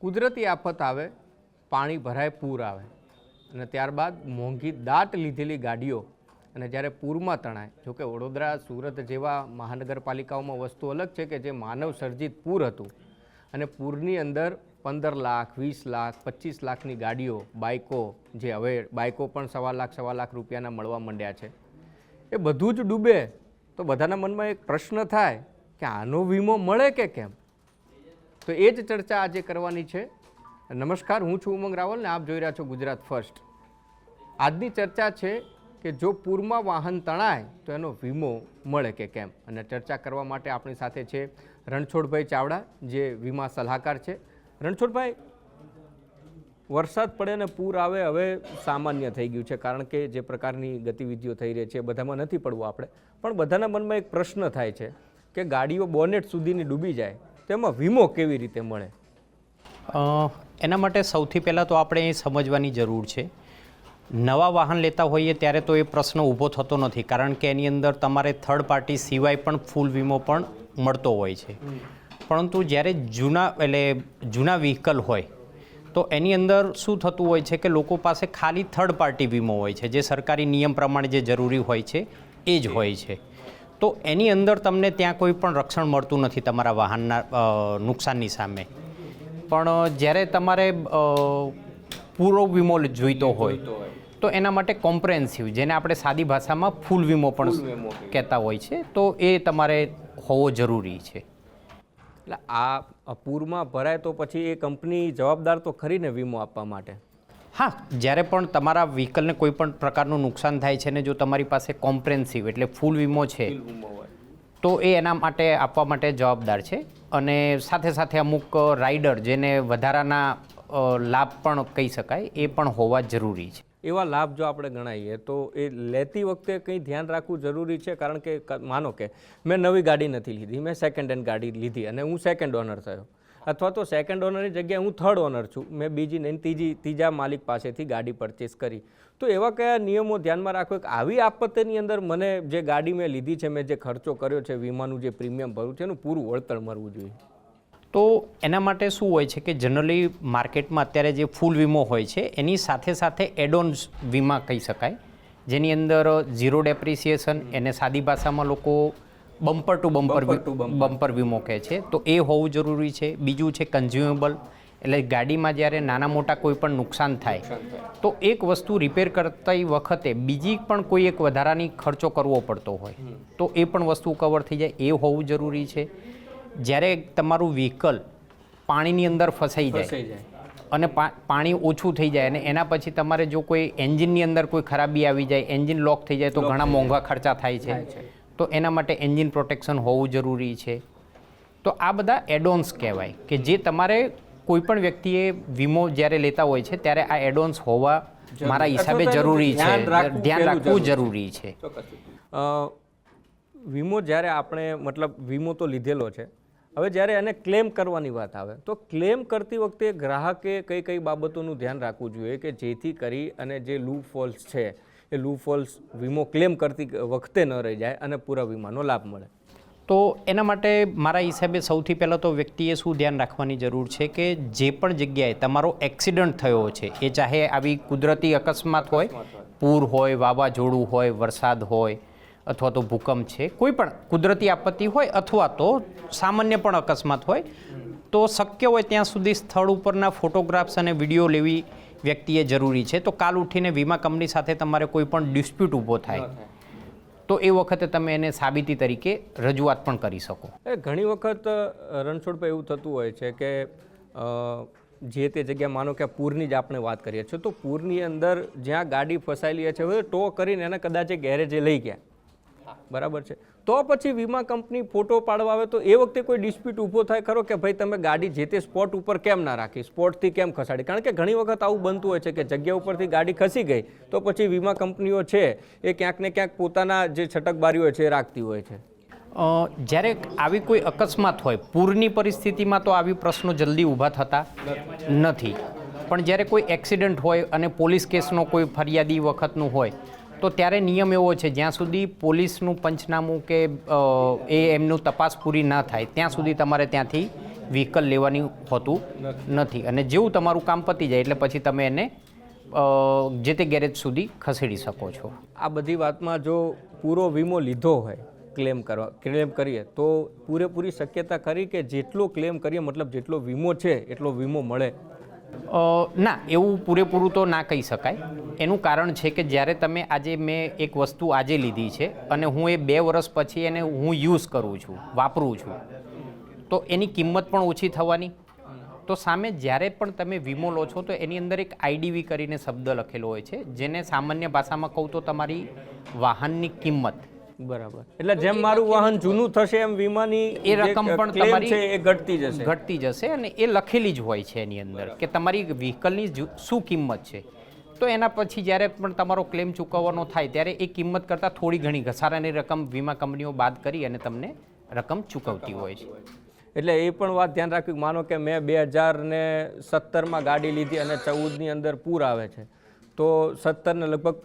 કુદરતી આફત આવે, પાણી ભરાય, પૂર આવે. અને ત્યારબાદ મોંઘી દાટ લીધેલી ગાડીઓ અને જ્યારે પૂરમાં તણાય જોકે વડોદરા, સુરત જેવા મહાનગરપાલિકાઓમાં વસ્તુ અલગ છે કે જે માનવ સર્જિત પૂર હતું. અને પૂરની અંદર પંદર લાખ, વીસ લાખ, પચીસ લાખની ગાડીઓ, બાઇકો, જે હવે બાઇકો પણ સવા લાખ સવા લાખ રૂપિયાના મળવા માંડ્યા છે. એ બધું જ ડૂબે તો બધાના મનમાં એક પ્રશ્ન થાય કે આનો વીમો મળે કે કેમ? તો એ જ ચર્ચા આજે કરવાની છે. નમસ્કાર, હું છું ઉમંગ રાવલ ને આપ જોઈ રહ્યા છો ગુજરાત ફર્સ્ટ. આજની ચર્ચા છે કે જો પૂરમાં વાહન તણાય, તો એનો વીમો મળે કે કેમ? અને ચર્ચા કરવા માટે આપણી સાથે છે રણછોડભાઈ ચાવડા, જે વીમા સલાહકાર છે. રણછોડભાઈ, વરસાદ પડે ને પૂર આવે, હવે સામાન્ય થઈ ગયું છે, કારણ કે જે પ્રકારની ગતિવિધિઓ થઈ રહી છે બધામાં નથી પડવું આપણે. પણ બધાના મનમાં એક પ્રશ્ન થાય છે કે ગાડીઓ બોનેટ સુધીની ડૂબી જાય તો એમાં વીમો કેવી રીતે મળે? એના માટે સૌથી પહેલાં તો આપણે એ સમજવાની જરૂર છે. નવા વાહન લેતા હોઈએ ત્યારે તો એ પ્રશ્ન ઊભો થતો નથી, કારણ કે એની અંદર તમારે થર્ડ પાર્ટી સિવાય પણ ફૂલ વીમો પણ મળતો હોય છે. પરંતુ જ્યારે જૂના, એટલે જૂના વ્હીકલ હોય, તો એની અંદર શું થતું હોય છે કે લોકો પાસે ખાલી થર્ડ પાર્ટી વીમો હોય છે, જે સરકારી નિયમ પ્રમાણે જે જરૂરી હોય છે, એ જ હોય છે. તો એની અંદર તમને ત્યાં કોઈ પણ રક્ષણ મળતું નથી તમારા વાહનના નુકસાનની સામે. પણ જ્યારે તમારે પૂરો વીમો જોઈતો હોય તો એના માટે કોમ્પ્રેન્સિવ જેને આપણે સાદી ભાષામાં ફૂલ વીમો પણ કહેતા હોય છે તો એ તમારે હોવો જરૂરી છે. એટલે આ પૂરમાં ભરાય તો પછી એ કંપની જવાબદાર તો ખરી ને વીમો આપવા માટે? હા. જ્યારે પણ તમારા વ્હીકલને કોઈ પણ પ્રકારનું નુકસાન થાય છે ને જો તમારી પાસે કોમ્પ્રેન્સિવ એટલે ફૂલ વીમો છે તો એ એના માટે આપવા માટે જવાબદાર છે. અને સાથે સાથે અમુક રાઇડર જેને વધારાના લાભ પણ કહી શકાય એ પણ હોવા જરૂરી છે. એવા લાભ જો આપણે ગણાવીએ તો એ લેતી વખતે કંઈ ધ્યાન રાખવું જરૂરી છે? કારણ કે માનો કે મેં નવી ગાડી નથી લીધી મેં સેકન્ડ હેન્ડ ગાડી લીધી અને હું સેકન્ડ ઓનર થયો. અથવા તો સેકન્ડ ઓનરની જગ્યાએ હું થર્ડ ઓનર છું. મેં બીજી નહીં, ત્રીજી, ત્રીજા માલિક પાસેથી ગાડી પરચેસ કરી. તો એવા કયા નિયમો ધ્યાનમાં રાખો કે આવી આપત્તિની અંદર મને જે ગાડી મેં લીધી છે, મેં જે ખર્ચો કર્યો છે, વીમાનું જે પ્રીમિયમ ભર્યું છે, એનું પૂરું વળતર મળવું જોઈએ. તો એના માટે શું હોય છે કે જનરલી માર્કેટમાં અત્યારે જે ફૂલ વીમો હોય છે, એની સાથે સાથે એડોન્સ વીમા કહી શકાય. જેની અંદર ઝીરો ડેપ્રિસિએશન એને સાદી ભાષામાં લોકો બમ્પર ટુ બમ્પર બમ્પર વીમો કહે છે. તો એ હોવું જરૂરી છે. બીજું છે કન્ઝ્યુમેબલ એટલે ગાડીમાં જ્યારે નાના મોટા કોઈ પણ નુકસાન થાય તો એક વસ્તુ રિપેર કરતી વખતે બીજી પણ કોઈ એક વધારાની ખર્ચો કરવો પડતો હોય. તો એ પણ વસ્તુ કવર થઈ જાય. એ હોવું જરૂરી છે. જ્યારે તમારું વ્હીકલ પાણીની અંદર ફસાઈ જાય અને પાણી ઓછું થઈ જાય અને એના પછી તમારે જો કોઈ એન્જિનની અંદર કોઈ ખરાબી આવી જાય એન્જિન લોક થઈ જાય તો ઘણા મોંઘા ખર્ચા થાય છે. તો એના માટે એન્જિન પ્રોટેક્શન હોવું જરૂરી છે. તો આ બધા એડોન્સ કહેવાય કે જે તમારે કોઈપણ વ્યક્તિએ વીમો જ્યારે લેતા હોય છે ત્યારે આ એડોન્સ હોવા મારા હિસાબે જરૂરી છે. ધ્યાન રાખવું જરૂરી જરૂરી છે. વીમો જ્યારે આપણે મતલબ વીમો તો લીધેલો છે. હવે જ્યારે એને ક્લેમ કરવાની વાત આવે તો ક્લેમ કરતી વખતે ગ્રાહકે કઈ કઈ બાબતોનું ધ્યાન રાખવું જોઈએ કે જેથી કરી અને જે લૂ ફોલ્સ છે એ લૂ ફોલ્સ વીમો ક્લેમ કરતી વખતે ન રહી જાય અને પૂરા વીમાનો લાભ મળે. તો એના માટે મારા હિસાબે સૌથી પહેલાં તો વ્યક્તિએ શું ધ્યાન રાખવાની જરૂર છે કે જે પણ જગ્યાએ તમારો એક્સિડન્ટ થયો છે, એ ચાહે આવી કુદરતી અકસ્માત હોય, પૂર હોય, વાવાઝોડું હોય, વરસાદ હોય અથવા તો ભૂકંપ છે, કોઈ પણ કુદરતી આપત્તિ હોય અથવા તો સામાન્ય પણ અકસ્માત હોય, તો શક્ય હોય ત્યાં સુધી સ્થળ ઉપરના ફોટોગ્રાફ્સ અને વીડિયો લેવી વ્યક્તિએ જરૂરી છે તો કાલ ઉઠીને વીમા કંપની સાથે તમારે કોઈ પણ ડિસ્પ્યુટ ઊભો થાય. તો એ વખતે તમે એને સાબિતી તરીકે રજૂઆત પણ કરી શકો. એ ઘણી વખત રણછોડભાઈ એવું થતું હોય છે કે જે તે જગ્યા માનો કે પૂરની જ આપણે વાત કરીએ છીએ તો પૂરની અંદર જ્યાં ગાડી ફસાયેલી છે હવે ટો કરીને એને કદાચ એ ગેરેજે લઈ ગયા. બરાબર છે. તો પછી વીમા કંપની ફોટો પાડવા આવે તો એ વખતે કોઈ ડિસ્પ્યુટ ઊભો થાય ખરો કે ભાઈ તમે ગાડી જે તે સ્પોટ ઉપર કેમ ના રાખી? સ્પોટથી કેમ ખસાડી? કારણ કે ઘણી વખત આવું બનતું હોય છે કે જગ્યા ઉપરથી ગાડી ખસી ગઈ તો પછી વીમા કંપનીઓ છે એ ક્યાંક ને ક્યાંક પોતાના જે છટકબારીઓ છે એ રાખતી હોય છે. જ્યારે આવી કોઈ અકસ્માત હોય, પૂરની પરિસ્થિતિમાં તો આવી પ્રશ્નો જલ્દી ઊભા થતા નથી. પણ જ્યારે કોઈ એક્સિડન્ટ હોય અને પોલીસ કેસનો કોઈ ફરિયાદી વખતનું હોય તો ત્યારે નિયમ એવો છે, જ્યાં સુધી પોલીસનું પંચનામું કે એ એમનું તપાસ પૂરી ન થાય, ત્યાં સુધી તમારે ત્યાંથી વ્હીકલ લેવાની હોતું નથી. અને જેવું તમારું કામ પતી જાય, એટલે પછી તમે એને જે તે ગેરેજ સુધી ખસેડી શકો છો. આ બધી વાતમાં જો પૂરો વીમો લીધો હોય, ક્લેમ કરવા, ક્લેમ કરીએ, તો પૂરેપૂરી શક્યતા ખરી કે જેટલો ક્લેમ કરીએ, મતલબ જેટલો વીમો છે, એટલો વીમો મળે? ના, એવું પૂરેપૂરું તો ના કહી શકાય. એનું કારણ છે કે જ્યારે તમે આજે મેં એક વસ્તુ આજે લીધી છે અને હું એ બે વર્ષ પછી એને હું યુઝ કરું છું, વાપરું છું, તો એની કિંમત પણ ઓછી થવાની. તો સામે જ્યારે પણ તમે વીમો લો છો તો એની અંદર એક આઈડીવી કરીને શબ્દ લખેલો હોય છે, જેને સામાન્ય ભાષામાં કહું તો તમારી વાહનની કિંમત. બરાબર. એટલે જેમ મારું વાહન જૂનું થશે એમ વીમાની એ રકમ પણ તમારી છે એ ઘટતી જશે. ઘટતી જશે અને એ લખેલી જ હોય છે એની અંદર કે તમારી વ્હીકલની શું કિંમત છે. તો એના પછી જ્યારે પણ તમારો ક્લેમ ચૂકવવાનો થાય ત્યારે એ કિંમત કરતાં થોડી ઘણી ઘસારાની રકમ વીમા કંપનીઓ બાદ કરી અને તમને રકમ ચૂકવતી હોય છે. એટલે એ પણ વાત ધ્યાન રાખવી માનો કે મેં બે હજાર ને સત્તરમાં ગાડી લીધી અને ચૌદની અંદર પૂર આવે છે. તો સત્તરને લગભગ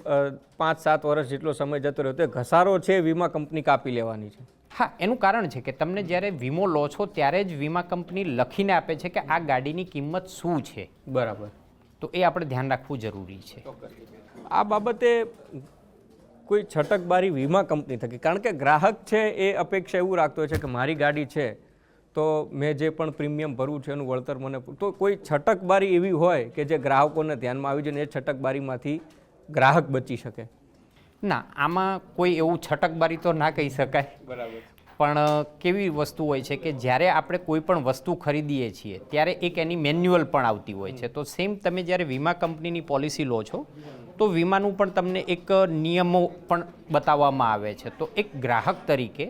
પાંચ સાત વર્ષ જેટલો સમય જતો રહ્યો તો ઘસારો છે વીમા કંપની કાપી લેવાની છે. હા એનું કારણ છે કે તમને જ્યારે વીમો લો છો ત્યારે જ વીમા કંપની લખીને આપે છે કે આ ગાડીની કિંમત શું છે. બરાબર. તો એ આપણે ધ્યાન રાખવું જરૂરી છે. આ બાબતે કોઈ છટકબારી વીમા કંપની થકી કારણ કે ગ્રાહક છે એ અપેક્ષા એવું રાખતો હોય છે કે મારી ગાડી છે તો મેં જે પણ પ્રીમિયમ ભરવું છે એનું વળતર મને તો કોઈ છટકબારી એવી હોય કે જે ગ્રાહકોને ધ્યાનમાં આવી જાય ને એ છટકબારીમાંથી ગ્રાહક બચી શકે. ના આમાં કોઈ એવું છટકબારી તો ના કહી શકાય. બરાબર. પણ કેવી વસ્તુ હોય છે કે જ્યારે આપણે કોઈ પણ વસ્તુ ખરીદીએ છીએ ત્યારે એક એની મેન્યુઅલ પણ આવતી હોય છે. તો સેમ તમે જ્યારે વીમા કંપનીની પોલિસી લો છો તો વીમાનું પણ તમને એક નિયમો પણ બતાવવામાં આવે છે. તો એક ગ્રાહક તરીકે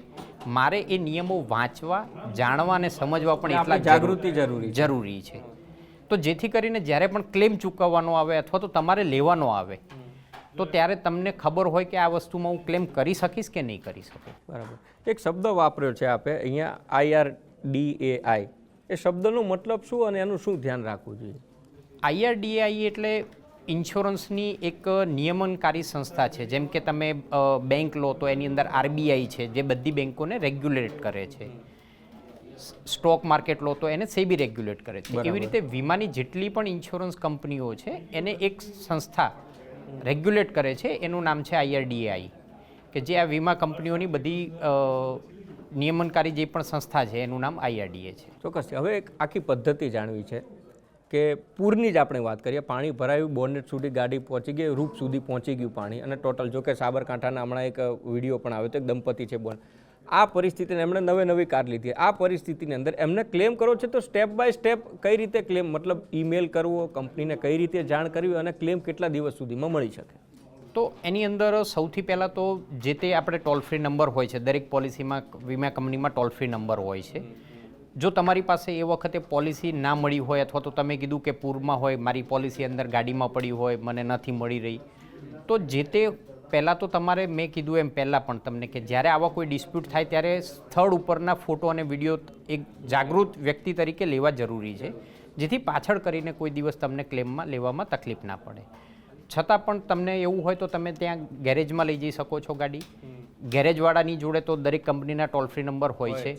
મારે એ નિયમો વાંચવા જાણવા અને સમજવા પણ એટલા જાગૃતિ જરૂરી જરૂરી છે. તો જેથી કરીને જ્યારે પણ ક્લેમ ચૂકવવાનો આવે અથવા તો તમારે લેવાનો આવે તો ત્યારે તમને ખબર હોય કે આ વસ્તુમાં હું ક્લેમ કરી શકીશ કે નહીં કરી શકું. બરાબર. એક શબ્દ વાપર્યો છે આપે અહીંયા આઈઆર ડી એ આઈ. એ શબ્દનો મતલબ શું અને એનું શું ધ્યાન રાખવું જોઈએ? આઈઆરડીઆઈ એટલે ઇન્સ્યોરન્સની એક નિયમનકારી સંસ્થા છે. જેમ કે તમે બેંક લો તો એની અંદર આરબીઆઈ છે જે બધી બેંકોને રેગ્યુલેટ કરે છે. સ્ટોક માર્કેટ લો તો એને સેબી રેગ્યુલેટ કરે છે. એવી રીતે વીમાની જેટલી પણ ઇન્સ્યોરન્સ કંપનીઓ છે એને એક સંસ્થા રેગ્યુલેટ કરે છે. એનું નામ છે આઈઆરડીએઆઈ. કે જે આ વીમા કંપનીઓની બધી નિયમનકારી જે પણ સંસ્થા છે એનું નામ આઈઆરડીએ છે. ચોક્કસ. હવે એક આખી પદ્ધતિ જાણવી છે. કે પૂરની જ આપણે વાત કરીએ. પાણી ભરાયું બોનેટ સુધી ગાડી પહોંચી ગઈ, રૂપ સુધી પહોંચી ગયું પાણી. અને ટોટલ જો કે સાબરકાંઠાના હમણાં એક વીડિયો પણ આવ્યો હતો, એક દંપતી છે બોન આ પરિસ્થિતિને એમણે નવે નવી કાર લીધી. આ પરિસ્થિતિની અંદર એમને ક્લેમ કરવો છે તો સ્ટેપ બાય સ્ટેપ કઈ રીતે ક્લેમ મતલબ ઈમેલ કરવો કંપનીને કઈ રીતે જાણ કરવી અને ક્લેમ કેટલા દિવસ સુધીમાં મળી શકે? તો એની અંદર સૌથી પહેલાં તો જે તે આપણે ટોલ ફ્રી નંબર હોય છે, દરેક પોલિસીમાં વીમા કંપનીમાં ટોલ ફ્રી નંબર હોય છે. જો તમારી પાસે એ વખતે પોલિસી ના મળી હોય અથવા તો તમે કીધું કે પૂરમાં હોય મારી પોલિસી અંદર ગાડીમાં પડી હોય મને નથી મળી રહી તો જે તે પહેલાં તો તમારે મેં કીધું એમ પહેલાં પણ તમને કે જ્યારે આવા કોઈ ડિસ્પ્યુટ થાય ત્યારે સ્થળ ઉપરના ફોટો અને વીડિયો એક જાગૃત વ્યક્તિ તરીકે લેવા જરૂરી છે જેથી પાછળ કરીને કોઈ દિવસ તમને ક્લેમમાં લેવામાં તકલીફ ના પડે. છતાં પણ તમને એવું હોય તો તમે ત્યાં ગેરેજમાં લઈ જઈ શકો છો ગાડી. ગેરેજવાળાની જોડે તો દરેક કંપનીના ટોલ ફ્રી નંબર હોય છે.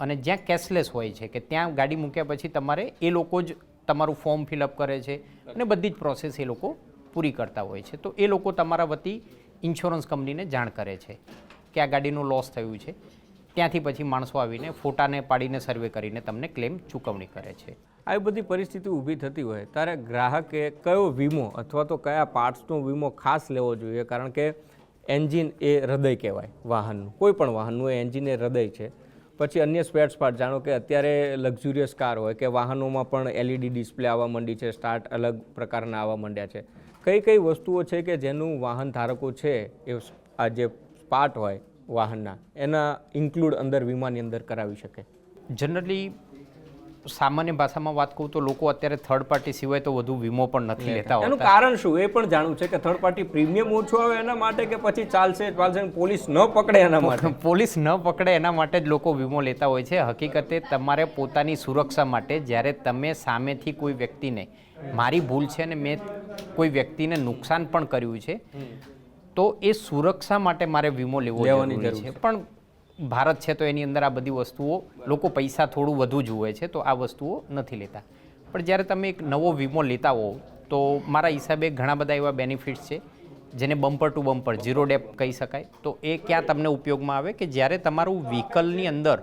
અને જ્યાં કેશલેસ હોય છે, કે ત્યાં ગાડી મૂક્યા પછી તમારે એ લોકો જ તમારું ફોર્મ ફિલઅપ કરે છે અને બધી જ પ્રોસેસ એ લોકો પૂરી કરતા હોય છે. તો એ લોકો તમારા વતી ઇન્સ્યોરન્સ કંપનીને જાણ કરે છે કે આ ગાડીનું લોસ થયું છે. ત્યાંથી પછી માણસો આવીને ફોટાને પાડીને સર્વે કરીને તમને ક્લેમ ચૂકવણી કરે છે. આવી બધી પરિસ્થિતિ ઊભી થતી હોય, ત્યારે ગ્રાહકે કયો વીમો અથવા તો કયા પાર્ટ્સનો વીમો ખાસ લેવો જોઈએ? કારણ કે એન્જિન એ હૃદય કહેવાય, વાહનનું. કોઈ પણ વાહનનું એન્જિન એ હૃદય છે. પછી અન્ય સ્પેર્સ પાર્ટ જાણો કે અત્યારે લક્ઝુરિયસ કાર હોય કે વાહનોમાં પણ એલઈડી ડિસ્પ્લે આવવા માંડી છે સ્ટાર્ટ અલગ પ્રકારના આવવા માંડ્યા છે. કઈ કઈ વસ્તુઓ છે કે જેનું વાહન ધારકો છે એ આ જે પાર્ટ હોય વાહનના, એના ઇન્ક્લુડ અંદર વીમાની અંદર કરાવી શકે? જનરલી સામાન્ય ભાષામાં વાત કહું તો લોકો અત્યારે થર્ડ પાર્ટી સિવાય તો વધુ વીમો પણ નથી લેતા એનું કારણ શું? એ પણ જાણવું છે કે થર્ડ પાર્ટી પ્રીમિયમ ઓછું આવે એના માટે કે પછી ચાલશે ચાલશે પોલીસ ન પકડે એના માટે? પોલીસ ન પકડે એના માટે જ લોકો વીમો લેતા હોય છે. હકીકતે તમારે પોતાની સુરક્ષા માટે જ્યારે તમે સામેથી કોઈ વ્યક્તિને મારી ભૂલ છે ને મેં કોઈ વ્યક્તિને નુકસાન પણ કર્યું છે તો એ સુરક્ષા માટે મારે વીમો લેવો જરૂરી છે. પણ ભારત છે તો એની અંદર આ બધી વસ્તુઓ લોકો પૈસા થોડું વધુ જુએ છે તો આ વસ્તુઓ નથી લેતા. પણ જ્યારે તમે એક નવો વીમો લેતા હો તો મારા હિસાબે ઘણા બધા એવા બેનિફિટ્સ છે જેને bumper to bumper zero dep કહી શકાય. તો એ ક્યાં તમને ઉપયોગમાં આવે કે જ્યારે તમારું વ્હીકલની અંદર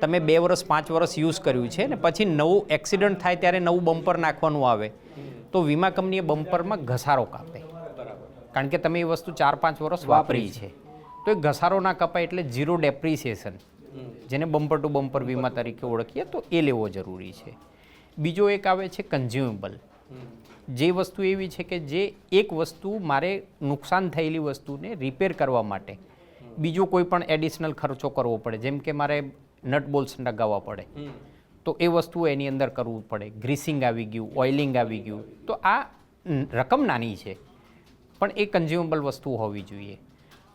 તમે બે વર્ષ પાંચ વર્ષ યુઝ કર્યું છે ને પછી નવું એક્સિડન્ટ થાય ત્યારે નવું બમ્પર નાખવાનું આવે તો વીમા કંપનીએ બમ્પરમાં ઘસારો કાપે. કારણ કે તમે એ વસ્તુ ચાર પાંચ વર્ષ વાપરી છે. તો એ ઘસારો ના કપાય એટલે ઝીરો ડેપ્રિસિએશન. જેને બમ્પર ટુ બમ્પર વીમા તરીકે ઓળખીએ, તો એ લેવો જરૂરી છે. બીજો એક આવે છે કન્ઝ્યુમેબલ. જે વસ્તુ એવી છે કે જે એક વસ્તુ મારે નુકસાન થયેલી વસ્તુને રિપેર કરવા માટે બીજો કોઈ પણ એડિશનલ ખર્ચો કરવો પડે, જેમ કે મારે નટ બોલ્સ લગાવવા પડે, તો એ વસ્તુ એની અંદર કરવું પડે. ગ્રીસિંગ આવી ગયું, ઓઇલિંગ આવી ગયું, તો આ રકમ નાની છે, પણ એ કન્ઝ્યુમેબલ વસ્તુ હોવી જોઈએ.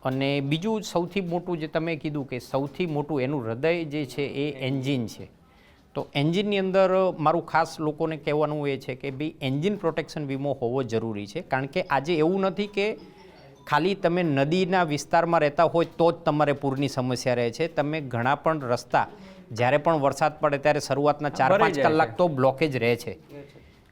અને બીજું સૌથી મોટું જે તમે કીધું કે સૌથી મોટું એનું હૃદય જે છે એ એન્જિન છે. તો એન્જિનની અંદર મારું ખાસ લોકોને કહેવાનું એ છે કે ભાઈ એન્જિન પ્રોટેક્શન વીમો હોવો જરૂરી છે. કારણ કે આજે એવું નથી કે ખાલી તમે નદીના વિસ્તારમાં રહેતા હોય તો જ તમારે પૂરની સમસ્યા રહે છે. તમે ઘણા પણ રસ્તા જ્યારે પણ વરસાદ પડે ત્યારે શરૂઆતના ચાર પાંચ કલાક તો બ્લોકેજ રહે છે.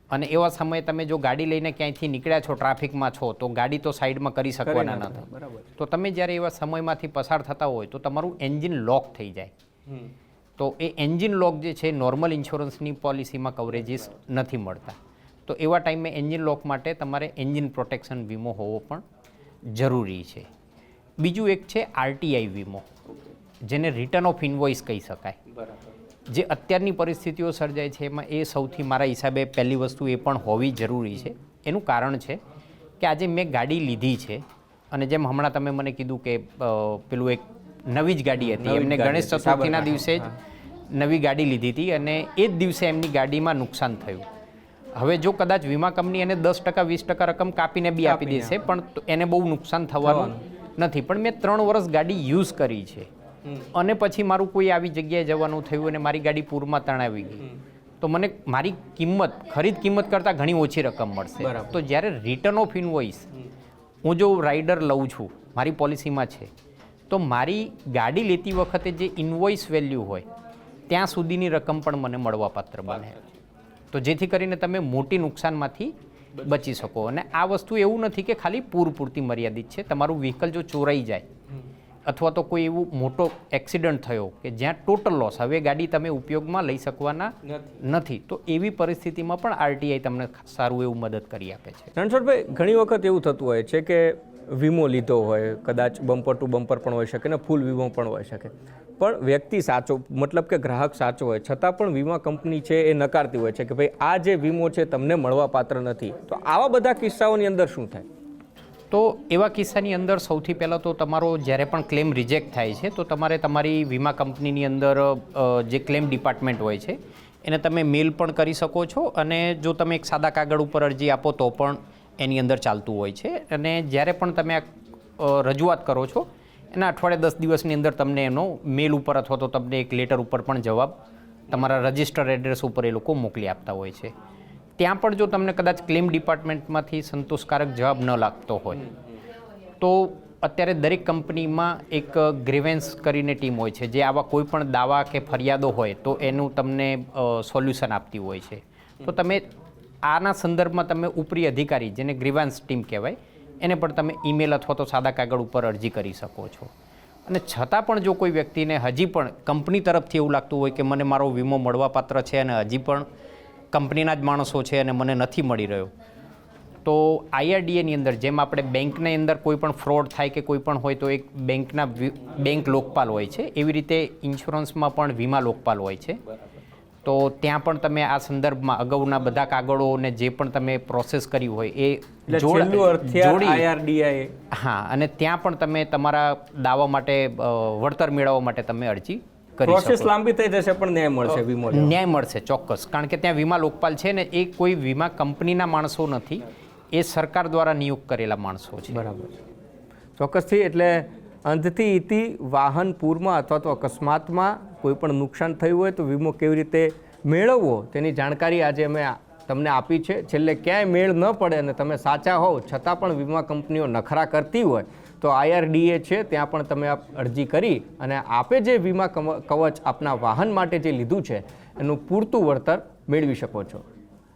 અને એવા સમયે તમે જો ગાડી લઈને ક્યાંયથી નીકળ્યા છો ટ્રાફિકમાં છો તો ગાડી તો સાઈડમાં કરી શકવાના નથી. બરાબર. તો તમે જ્યારે એવા સમયમાંથી પસાર થતા હોય તો તમારું એન્જિન લોક થઈ જાય. તો એ એન્જિન લોક જે છે નોર્મલ ઇન્સ્યોરન્સની પોલિસીમાં કવરેજીસ નથી મળતા. તો એવા ટાઈમે એન્જિન લોક માટે તમારે એન્જિન પ્રોટેક્શન વીમો હોવો પણ જરૂરી છે. બીજું એક છે આરટીઆઈ વીમો. જેને રિટર્ન ઓફ ઇન્વોઇસ કહી શકાય. જે અત્યારની પરિસ્થિતિઓ સર્જાય છે એમાં એ સૌથી મારા હિસાબે પહેલી વસ્તુ એ પણ હોવી જરૂરી છે. એનું કારણ છે કે આજે મેં ગાડી લીધી છે અને જેમ હમણાં તમે મને કીધું કે પેલું એક નવી જ ગાડી હતી. એમને ગણેશ ચતુર્થીના દિવસે જ નવી ગાડી લીધી હતી અને એ જ દિવસે એમની ગાડીમાં નુકસાન થયું. હવે જો કદાચ વીમા કંપની એને દસ ટકા વીસ ટકા રકમ કાપીને બી આપી દેશે પણ એને બહુ નુકસાન થવાનું નથી. પણ મેં ત્રણ વર્ષ ગાડી યુઝ કરી છે. અને પછી મારું કોઈ આવી જગ્યાએ જવાનું થયું અને મારી ગાડી પૂરમાં તણાવી ગઈ. તો મને મારી કિંમત ખરીદ કિંમત કરતાં ઘણી ઓછી રકમ મળશે. બરાબર. તો જ્યારે રિટર્ન ઓફ ઇનવોઇસ હું જો રાઇડર લઉં છું મારી પોલિસીમાં છે તો મારી ગાડી લેતી વખતે જે ઇન્વોઇસ વેલ્યુ હોય ત્યાં સુધીની રકમ પણ મને મળવાપાત્ર બને. તો જેથી કરીને તમે મોટી નુકસાનમાંથી બચી શકો. અને આ વસ્તુ એવું નથી કે ખાલી પૂર પૂરતી મર્યાદિત છે. તમારું વ્હીકલ જો ચોરાઈ જાય અથવા તો કોઈ એવું મોટો એક્સિડન્ટ થયો કે જ્યાં ટોટલ લોસ હવે ગાડી તમે ઉપયોગમાં લઈ શકવાના નથી. તો એવી પરિસ્થિતિમાં પણ આરટીઆઈ તમને સારું એવું મદદ કરી આપે છે. રણછોડભાઈ ઘણી વખત એવું થતું હોય છે કે વીમો લીધો હોય કદાચ બમ્પર ટુ બમ્પર પણ હોઈ શકે ને ફૂલ વીમો પણ હોઈ શકે. પણ વ્યક્તિ સાચો મતલબ કે ગ્રાહક સાચો હોય છતાં પણ વીમા કંપની છે એ નકારતી હોય છે કે ભાઈ આ જે વીમો છે તમને મળવા પાત્ર નથી. તો આવા બધા કિસ્સાઓની અંદર શું થાય? તો એવા કિસ્સાની અંદર સૌથી પહેલાં તો તમારો જ્યારે પણ ક્લેમ રિજેક્ટ થાય છે, તો તમારે તમારી વીમા કંપનીની અંદર જે ક્લેમ ડિપાર્ટમેન્ટ હોય છે, એને તમે મેલ પણ કરી શકો છો અને જો તમે એક સાદા કાગળ ઉપર અરજી આપો તો પણ એની અંદર ચાલતું હોય છે. અને જ્યારે પણ તમે આ રજૂઆત કરો છો, એના અઠવાડિયે દસ દિવસની અંદર તમને એનો મેલ ઉપર અથવા તો તમને એક લેટર ઉપર પણ જવાબ તમારા રજિસ્ટર એડ્રેસ ઉપર એ લોકો મોકલી આપતા હોય છે. ત્યાં પણ જો તમને કદાચ ક્લેમ ડિપાર્ટમેન્ટમાંથી સંતોષકારક જવાબ ન લાગતો હોય તો અત્યારે દરેક કંપનીમાં એક ગ્રીવેન્સ કરીને ટીમ હોય છે. જે આવા કોઈ પણ દાવા કે ફરિયાદો હોય તો એનું તમને સોલ્યુશન આપતી હોય છે. તો તમે આના સંદર્ભમાં તમે ઉપરી અધિકારી જેને ગ્રીવાન્સ ટીમ કહેવાય એને પણ તમે ઈમેલ અથવા તો સાદા કાગળ ઉપર અરજી કરી શકો છો. અને છતાં પણ જો કોઈ વ્યક્તિને હજી પણ કંપની તરફથી એવું લાગતું હોય કે મને મારો વીમો મળવાપાત્ર છે અને હજી પણ કંપનીના જ માણસો છે અને મને નથી મળી રહ્યો. તો આઈઆરડીએની અંદર જેમ આપણે બેંકની અંદર કોઈ પણ ફ્રોડ થાય કે કોઈ પણ હોય તો એક બેંકના બેંક લોકપાલ હોય છે. એવી રીતે ઇન્સ્યોરન્સમાં પણ વીમા લોકપાલ હોય છે. તો ત્યાં પણ તમે આ સંદર્ભમાં અગાઉના બધા કાગળોને જે પણ તમે પ્રોસેસ કરી હોય એ જોડ- હા અને ત્યાં પણ તમે તમારા દાવા માટે વળતર મેળવવા માટે તમે અરજી પ્રોસેસ લાંબી થઈ જશે પણ ન્યાય મળશે વીમો ન્યાય મળશે ચોક્કસ. કારણ કે ત્યાં વીમા લોકપાલ છે ને એ કોઈ વીમા કંપનીના માણસો નથી. એ સરકાર દ્વારા નિયુક્ત કરેલા માણસો છે. બરાબર. ચોક્કસથી એટલે અંધથી ઇતિ વાહન પૂરમાં અથવા તો અકસ્માતમાં કોઈ પણ નુકસાન થયું હોય તો વીમો કેવી રીતે મેળવવો તેની જાણકારી આજે અમે તમને આપી છે. છેલ્લે ક્યાંય મેળ ન પડે અને તમે સાચા હોવ, છતાં પણ વીમા કંપનીઓ નખરા કરતી હોય, તો આઈઆરડીએ છે, ત્યાં પણ તમે અરજી કરી અને આપે જે વીમા કવચ આપના વાહન માટે જે લીધું છે, એનું પૂરતું વળતર મેળવી શકો છો.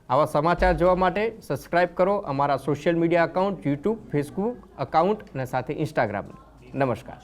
આવા સમાચાર જોવા માટે સબસ્ક્રાઇબ કરો અમારા social media account YouTube, Facebook account અને સાથે ઇન્સ્ટાગ્રામ. નમસ્કાર.